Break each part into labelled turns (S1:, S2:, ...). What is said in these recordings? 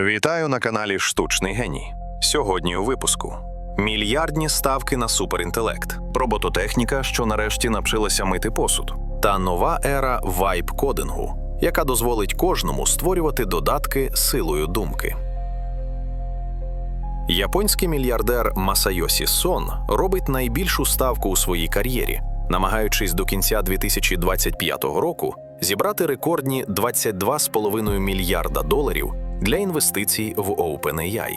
S1: Вітаю на каналі Штучний геній. Сьогодні у випуску мільярдні ставки на суперінтелект, робототехніка, що нарешті навчилася мити посуд, та нова ера вайб-кодингу, яка дозволить кожному створювати додатки силою думки. Японський мільярдер Масайосі Сон робить найбільшу ставку у своїй кар'єрі, намагаючись до кінця 2025 року зібрати рекордні 22,5 мільярда доларів для інвестицій в OpenAI.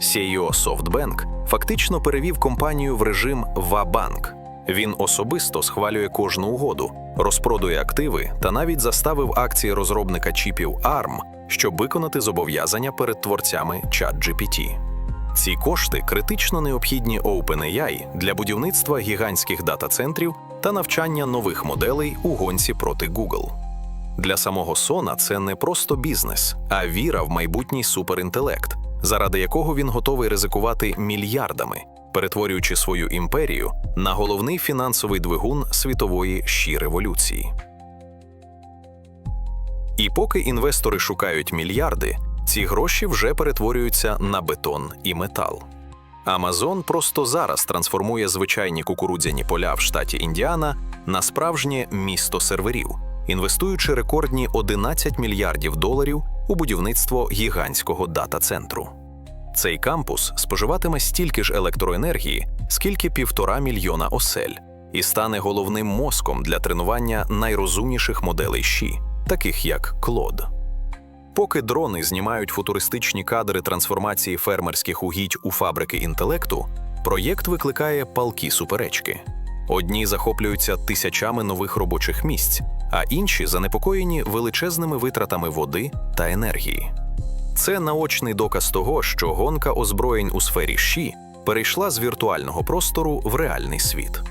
S1: CEO SoftBank фактично перевів компанію в режим ва-банк. Він особисто схвалює кожну угоду, розпродує активи та навіть заставив акції розробника чіпів ARM, щоб виконати зобов'язання перед творцями ChatGPT. Ці кошти критично необхідні OpenAI для будівництва гігантських дата-центрів та навчання нових моделей у гонці проти Google. Для самого Сона це не просто бізнес, а віра в майбутній суперінтелект, заради якого він готовий ризикувати мільярдами, перетворюючи свою імперію на головний фінансовий двигун світової щі революції. І поки інвестори шукають мільярди, ці гроші вже перетворюються на бетон і метал. Амазон просто зараз трансформує звичайні кукурудзяні поля в штаті Індіана на справжнє місто серверів, інвестуючи рекордні 11 мільярдів доларів у будівництво гігантського дата-центру. Цей кампус споживатиме стільки ж електроенергії, скільки півтора мільйона осель, і стане головним мозком для тренування найрозумніших моделей щі, таких як Клод. Поки дрони знімають футуристичні кадри трансформації фермерських угідь у фабрики інтелекту, проєкт викликає палкі суперечки. Одні захоплюються тисячами нових робочих місць, а інші занепокоєні величезними витратами води та енергії. Це наочний доказ того, що гонка озброєнь у сфері щі перейшла з віртуального простору в реальний світ.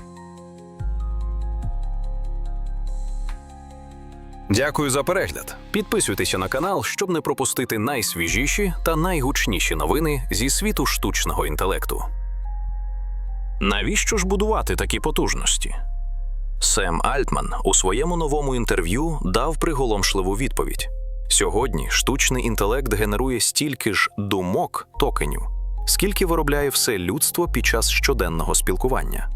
S1: Дякую за перегляд. Підписуйтеся на канал, щоб не пропустити найсвіжіші та найгучніші новини зі світу штучного інтелекту. Навіщо ж будувати такі потужності? Сем Альтман у своєму новому інтерв'ю дав приголомшливу відповідь: сьогодні штучний інтелект генерує стільки ж думок токенів, скільки виробляє все людство під час щоденного спілкування.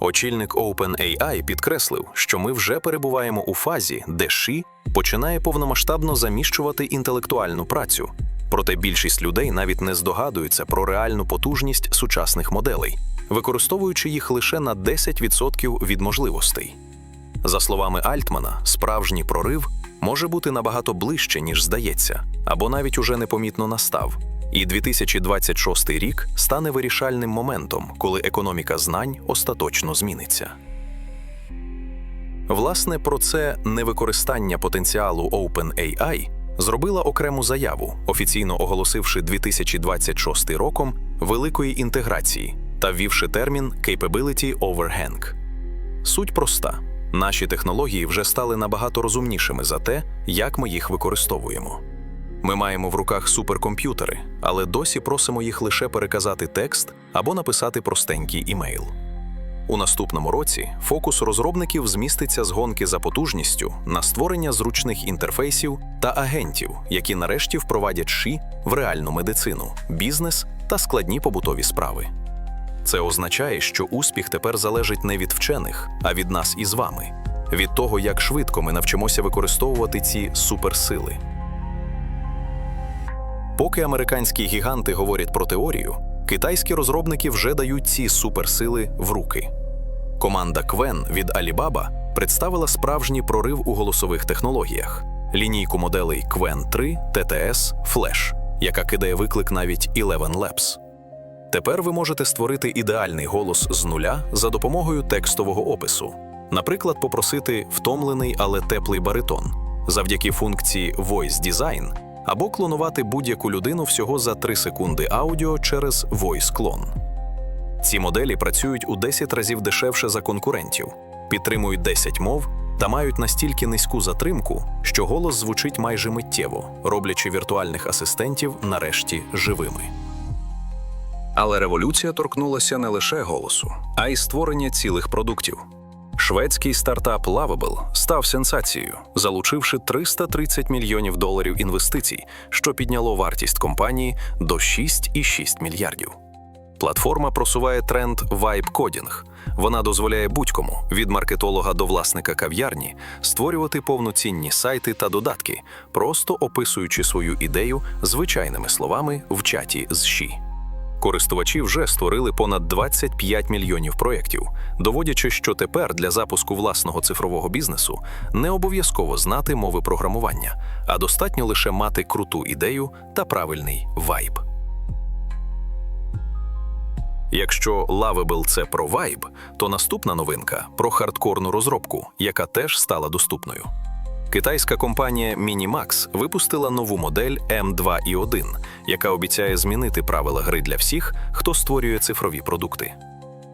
S1: Очільник OpenAI підкреслив, що ми вже перебуваємо у фазі, де ШІ починає повномасштабно заміщувати інтелектуальну працю. Проте більшість людей навіть не здогадуються про реальну потужність сучасних моделей, використовуючи їх лише на 10% від можливостей. За словами Альтмана, справжній прорив може бути набагато ближче, ніж здається, або навіть уже непомітно настав. І 2026 рік стане вирішальним моментом, коли економіка знань остаточно зміниться. Власне, про це невикористання потенціалу OpenAI зробила окрему заяву, офіційно оголосивши 2026 роком великої інтеграції та ввівши термін Capability Overhang. Суть проста: наші технології вже стали набагато розумнішими за те, як ми їх використовуємо. Ми маємо в руках суперкомп'ютери, але досі просимо їх лише переказати текст або написати простенький імейл. У наступному році фокус розробників зміститься з гонки за потужністю на створення зручних інтерфейсів та агентів, які нарешті впровадять ШІ в реальну медицину, бізнес та складні побутові справи. Це означає, що успіх тепер залежить не від вчених, а від нас із вами, від того, як швидко ми навчимося використовувати ці суперсили. Поки американські гіганти говорять про теорію, китайські розробники вже дають ці суперсили в руки. Команда Квен від Alibaba представила справжній прорив у голосових технологіях лінійку моделей Qwen 3 TTS Flash, яка кидає виклик навіть Eleven Labs. Тепер ви можете створити ідеальний голос з нуля за допомогою текстового опису, наприклад, попросити втомлений, але теплий баритон завдяки функції Voice Design або клонувати будь-яку людину всього за 3 секунди аудіо через Voice Clone. Ці моделі працюють у 10 разів дешевше за конкурентів, підтримують 10 мов та мають настільки низьку затримку, що голос звучить майже миттєво, роблячи віртуальних асистентів нарешті живими.
S2: Але революція торкнулася не лише голосу, а й створення цілих продуктів.
S1: Шведський стартап Lovable став сенсацією, залучивши 330 мільйонів доларів інвестицій, що підняло вартість компанії до 6,6 мільярдів. Платформа просуває тренд вайб-кодінг. Вона дозволяє будь-кому від маркетолога до власника кав'ярні створювати повноцінні сайти та додатки, просто описуючи свою ідею звичайними словами в чаті з Ші. Користувачі вже створили понад 25 мільйонів проєктів, доводячи, що тепер для запуску власного цифрового бізнесу не обов'язково знати мови програмування, а достатньо лише мати круту ідею та правильний вайб. Якщо Lovable – це про вайб, то наступна новинка про хардкорну розробку, яка теж стала доступною. Китайська компанія Minimax випустила нову модель M2i1, яка обіцяє змінити правила гри для всіх, хто створює цифрові продукти.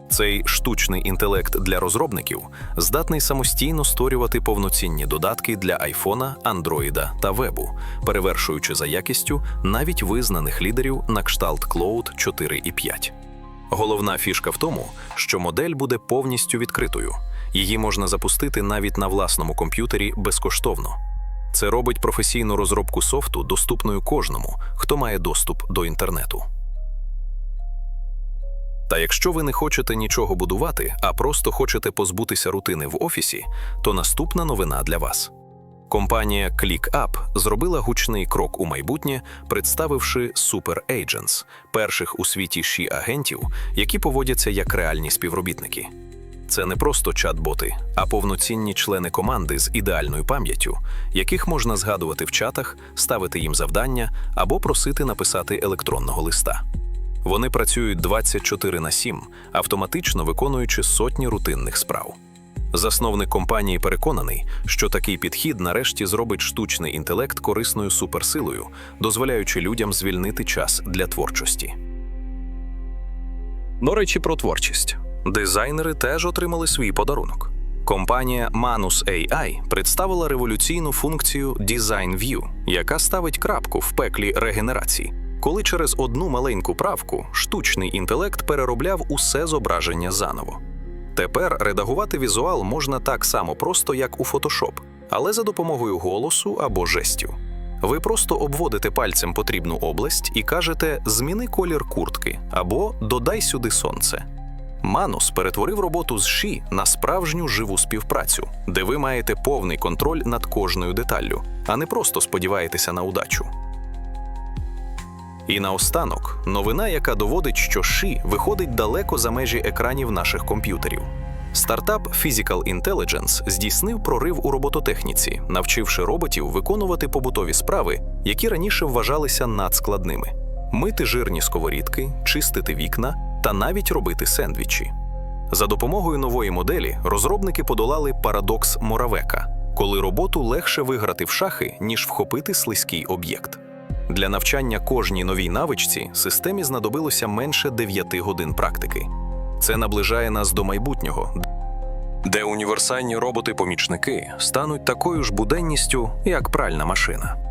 S1: Цей штучний інтелект для розробників здатний самостійно створювати повноцінні додатки для айфона, андроїда та вебу, перевершуючи за якістю навіть визнаних лідерів на кшталт Cloud 4 і 5. Головна фішка в тому, що модель буде повністю відкритою. Її можна запустити навіть на власному комп'ютері безкоштовно. Це робить професійну розробку софту доступною кожному, хто має доступ до інтернету. Та якщо ви не хочете нічого будувати, а просто хочете позбутися рутини в офісі, то наступна новина для вас. Компанія ClickUp зробила гучний крок у майбутнє, представивши Super Agents – перших у світі ші агентів, які поводяться як реальні співробітники. Це не просто чат-боти, а повноцінні члени команди з ідеальною пам'яттю, яких можна згадувати в чатах, ставити їм завдання або просити написати електронного листа. Вони працюють 24 на 7, автоматично виконуючи сотні рутинних справ. Засновник компанії переконаний, що такий підхід нарешті зробить штучний інтелект корисною суперсилою, дозволяючи людям звільнити час для творчості. До речі, про творчість. Дизайнери теж отримали свій подарунок. Компанія Manus AI представила революційну функцію Design View, яка ставить крапку в пеклі регенерації. Коли через одну маленьку правку штучний інтелект переробляв усе зображення заново. Тепер редагувати візуал можна так само просто, як у Photoshop, але за допомогою голосу або жестів. Ви просто обводите пальцем потрібну область і кажете Зміни колір куртки або Додай сюди сонце. Манус перетворив роботу з ші на справжню живу співпрацю, де ви маєте повний контроль над кожною деталлю, а не просто сподіваєтеся на удачу. І наостанок новина, яка доводить, що ші виходить далеко за межі екранів наших комп'ютерів. Стартап Physical Intelligence здійснив прорив у робототехніці, навчивши роботів виконувати побутові справи, які раніше вважалися надскладними: мити жирні сковорідки, чистити вікна та навіть робити сендвічі. За допомогою нової моделі розробники подолали парадокс Моравека, коли роботу легше виграти в шахи, ніж вхопити слизький об'єкт. Для навчання кожній новій навичці системі знадобилося менше 9 годин практики. Це наближає нас до майбутнього, де універсальні роботи-помічники стануть такою ж буденністю, як пральна машина.